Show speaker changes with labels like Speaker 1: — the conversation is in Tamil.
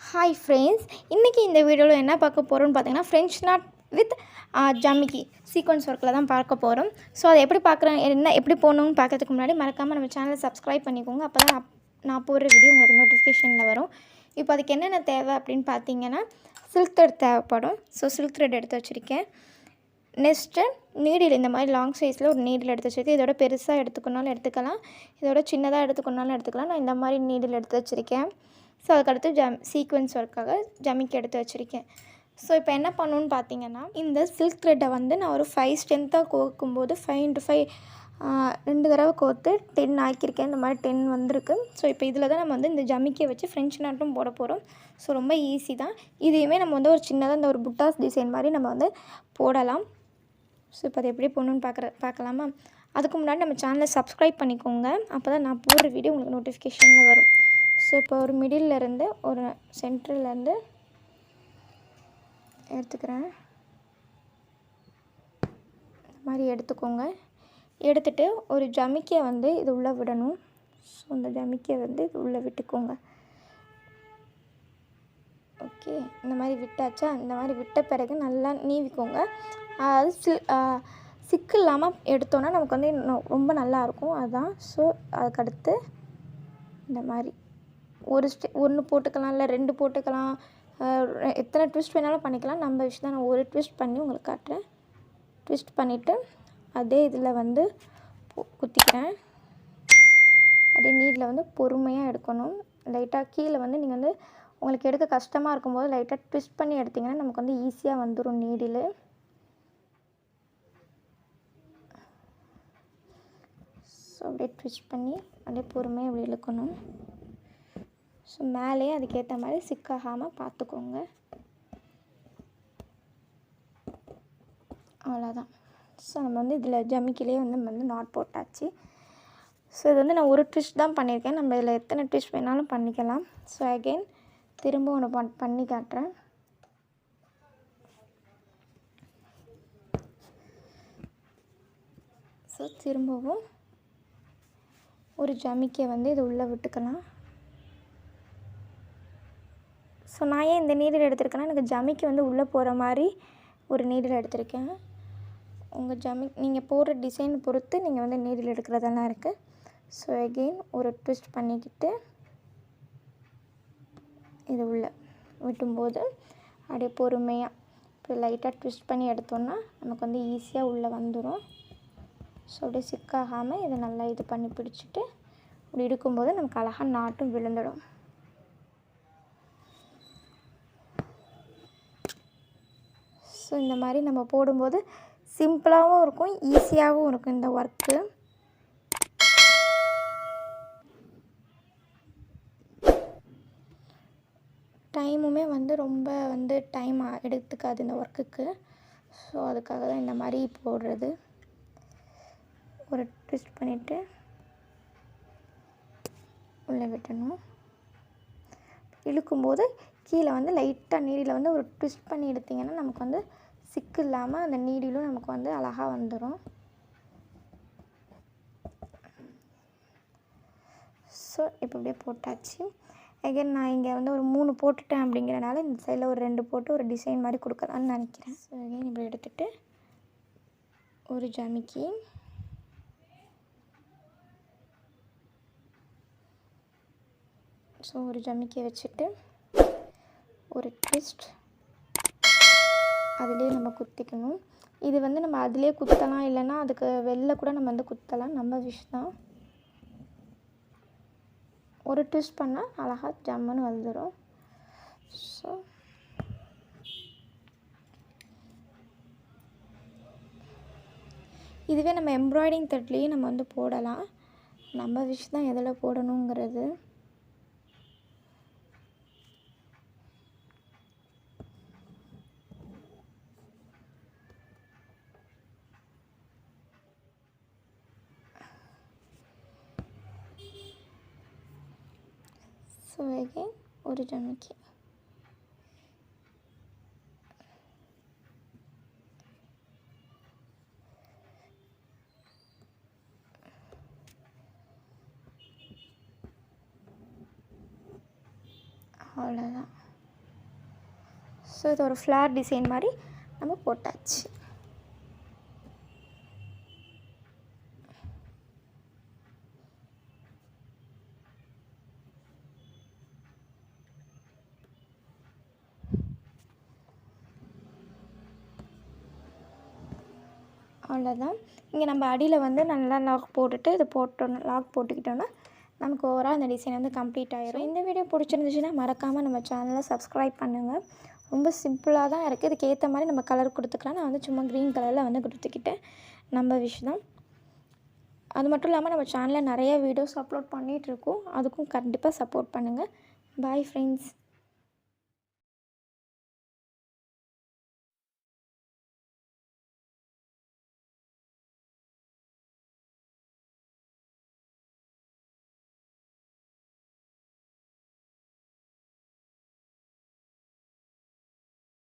Speaker 1: ஹாய் ஃப்ரெண்ட்ஸ் இன்றைக்கி இந்த வீடியோவில் என்ன பார்க்க போகிறோம்னு பார்த்தீங்கன்னா ஃப்ரெஞ்ச் நாட் வித் ஜமிக்கி சீக்வன்ஸ் ஒர்க்கில் தான் பார்க்க போகிறோம் ஸோ அதை எப்படி பார்க்குறேன் என்ன எப்படி போகணும்னு பார்க்கறதுக்கு முன்னாடி மறக்காமல் நம்ம சேனலை சப்ஸ்கிரைப் பண்ணிக்கோங்க. அப்போ தான் நான் போடுற வீடியோ உங்களுக்கு நோட்டிஃபிகேஷனில் வரும். இப்போ அதுக்கு என்னென்ன தேவை அப்படின்னு பார்த்தீங்கன்னா சில்க் த்ரெட் தேவைப்படும். ஸோ சில்க் த்ரெட் எடுத்து வச்சுருக்கேன். நெக்ஸ்ட்டு நீடில் இந்த மாதிரி லாங் சைஸில் ஒரு நீடில் எடுத்து வச்சுருக்கேன். இதோட பெருசாக எடுத்துக்கணுனாலும் எடுத்துக்கலாம். இதோட சின்னதாக எடுத்துக்கணுனாலும் எடுத்துக்கலாம். நான் இந்த மாதிரி நீடில் எடுத்து வச்சுருக்கேன். ஸோ அதுக்கடுத்து ஜம் சீக்வன்ஸ் ஒர்க்காக ஜமிக்கு எடுத்து வச்சுருக்கேன். ஸோ இப்போ என்ன பண்ணணுன்னு பார்த்தீங்கன்னா இந்த சில்க் த்ரெட்டை வந்து நான் ஒரு ஃபைவ் ஸ்ட்ரென்த்தாக கோக்கும்போது ஃபைவ் இன்ட்டு ஃபைவ் ரெண்டு தடவை கோர்த்து டென் ஆக்கியிருக்கேன். இந்த மாதிரி டென் வந்திருக்கு. ஸோ இப்போ இதில் தான் நம்ம வந்து இந்த ஜமிக்கியை வச்சு ஃப்ரெஞ்ச் நாட்டும் போட போகிறோம் ஸோ ரொம்ப ஈஸி தான். இதையுமே நம்ம வந்து ஒரு சின்னதாக இந்த ஒரு புட்டாஸ் டிசைன் மாதிரி நம்ம வந்து போடலாம். ஸோ இப்போ அது எப்படி போகணுன்னு பார்க்குற பார்க்கலாமா அதுக்கு முன்னாடி நம்ம சேனலை சப்ஸ்கிரைப் பண்ணிக்கோங்க. அப்போ தான் நான் போடுற வீடியோ உங்களுக்கு நோட்டிஃபிகேஷனில் வரும். ஸோ இப்போ ஒரு மிடில்லேருந்து ஒரு சென்டர்லேருந்து எடுத்துக்கிறேன். இந்த மாதிரி எடுத்துக்கோங்க. எடுத்துட்டு ஒரு ஜமிக்கியை வந்து இது உள்ளே விடணும். ஸோ அந்த ஜமிக்கியை வந்து இது உள்ளே விட்டுக்கோங்க. ஓகே இந்த மாதிரி விட்டாச்சா? இந்த மாதிரி விட்ட பிறகு நல்லா நீவிக்கோங்க. அது சில் சிக்கு இல்லாமல் எடுத்தோன்னா நமக்கு வந்து இன்னும் ரொம்ப நல்லாயிருக்கும் அதுதான் ஸோ அதுக்கடுத்து இந்த மாதிரி. ஒரு ஸ்டெ ஒன்று போட்டுக்கலாம் இல்லை ரெண்டு போட்டுக்கலாம். எத்தனை ட்விஸ்ட் வேணாலும் பண்ணிக்கலாம். நம்ம விஷயம் தான் நான் ஒரு ட்விஸ்ட் பண்ணி உங்களுக்கு காட்டுறேன். ட்விஸ்ட் பண்ணிவிட்டு அதே இதில் வந்து குத்திக்கிறேன். அப்படியே நீரில் வந்து பொறுமையாக எடுக்கணும். லைட்டாக கீழே வந்து நீங்கள் வந்து உங்களுக்கு எடுக்க கஷ்டமாக இருக்கும்போது லைட்டாக ட்விஸ்ட் பண்ணி எடுத்திங்கன்னா நமக்கு வந்து ஈஸியாக வந்துடும் நீடில். ஸோ அப்படியே ட்விஸ்ட் பண்ணி அப்படியே பொறுமையாக அப்படி இழுக்கணும். ஸோ மேலேயே அதுக்கேற்ற மாதிரி சிக்காகாமல் பார்த்துக்கோங்க. அவ்வளோதான். ஸோ நம்ம வந்து இதில் ஜமிக்கிலே வந்து நம்ம வந்து நாட் போட்டாச்சு. ஸோ இது வந்து நான் ஒரு ட்விஸ்ட் தான் பண்ணியிருக்கேன் நம்ம இதில் எத்தனை ட்விஸ்ட் வேணாலும் பண்ணிக்கலாம். ஸோ அகெயின் திரும்ப ஒன்று பண் பண்ணி காட்டுறேன். ஸோ திரும்பவும் ஒரு ஜமிக்கை வந்து இது உள்ளே விட்டுக்கலாம். ஸோ நான் ஏன் இந்த நீடில் எடுத்திருக்கேன்னா எனக்கு ஜமிக்கு வந்து உள்ளே போகிற மாதிரி ஒரு நீடில் எடுத்திருக்கேன். உங்கள் ஜமி நீங்கள் போடுற டிசைன் பொறுத்து நீங்கள் வந்து நீடில் எடுக்கிறதெல்லாம் இருக்குது ஸோ எகெயின் ஒரு ட்விஸ்ட் பண்ணிக்கிட்டு இது உள்ள விட்டும்போது அப்படியே பொறுமையாக இப்போ லைட்டாக ட்விஸ்ட் பண்ணி எடுத்தோன்னா நமக்கு வந்து ஈஸியாக உள்ளே வந்துடும் ஸோ அப்படியே சிக்காகாமல் இதை நல்லா இது பண்ணி பிடிச்சிட்டு இப்படி எடுக்கும்போது நமக்கு அழகாக நாட்டும் விழுந்துடும் ஸோ இந்த மாதிரி நம்ம போடும்போது சிம்பிளாகவும் இருக்கும் ஈஸியாகவும் இருக்கும் இந்த ஒர்க்கு டைமுமே வந்து ரொம்ப வந்து டைம் எடுத்துக்காது இந்த ஒர்க்குக்கு ஸோ அதுக்காக தான் இந்த மாதிரி போடுறது. ஒரு ட்விஸ்ட் பண்ணிவிட்டு உள்ளே விட்டணும். இழுக்கும்போது கீழே வந்து லைட்டாக நீரில் வந்து ஒரு ட்விஸ்ட் பண்ணி எடுத்திங்கன்னா நமக்கு வந்து சிக்கு இல்லாமல் அந்த நீடிலும் நமக்கு வந்து அழகாக வந்துடும் ஸோ இப்போ அப்படியே போட்டாச்சு. அகைன் நான் இங்கே வந்து ஒரு மூணு போட்டுட்டேன் அப்படிங்கிறனால இந்த சைடில் ஒரு ரெண்டு போட்டு ஒரு டிசைன் மாதிரி கொடுக்கலான்னு நினைக்கிறேன். ஸோ அகைன் இப்படி எடுத்துகிட்டு ஒரு ஜமிக்கி ஸோ ஒரு ஜமிக்கி வச்சுட்டு ஒரு ட்விஸ்ட் அதுலேயே நம்ம குத்திக்கணும். இது வந்து நம்ம அதிலே குத்தலாம் இல்லைன்னா அதுக்கு வெளில கூட நம்ம வந்து குத்தலாம். நம்ம விஷ் தான். ஒரு ட்விஸ்ட் பண்ணால் அழகாக ஜம்முன்னு வந்துடும் ஸோ இதுவே நம்ம எம்ப்ராய்டிங் தட்லேயும் நம்ம வந்து போடலாம். நம்ம விஷ் தான் எதில் போடணுங்கிறது. ஸோ அகெயின் ஒரு ஜமிக்கி அவ்வளோதான் ஸோ இது ஒரு ஃப்ளார் டிசைன் மாதிரி நம்ம போட்டாச்சு அவ்வளோதான். இங்கே நம்ம அடியில் வந்து நல்லா லாக் போட்டுட்டு இது போட்டோம் லாக் போட்டுக்கிட்டோன்னா நமக்கு ஓவரால் அந்த டிசைன் வந்து கம்ப்ளீட் ஆகிடும் இந்த வீடியோ பிடிச்சிருந்துச்சுன்னா மறக்காமல் நம்ம சேனலை சப்ஸ்கிரைப் பண்ணுங்கள் ரொம்ப சிம்பிளாக தான் இருக்குது இதுக்கு ஏற்ற மாதிரி நம்ம கலர் கொடுத்துக்கலாம். நான் வந்து சும்மா க்ரீன் கலரில் வந்து கொடுத்துக்கிட்டேன். நம்ம விஷ் தான். அது மட்டும் இல்லாமல் நம்ம சேனலில் நிறைய வீடியோஸ் அப்லோட் பண்ணிகிட்ருக்கோம் அதுக்கும் கண்டிப்பாக சப்போர்ட் பண்ணுங்கள் பாய் ஃப்ரெண்ட்ஸ்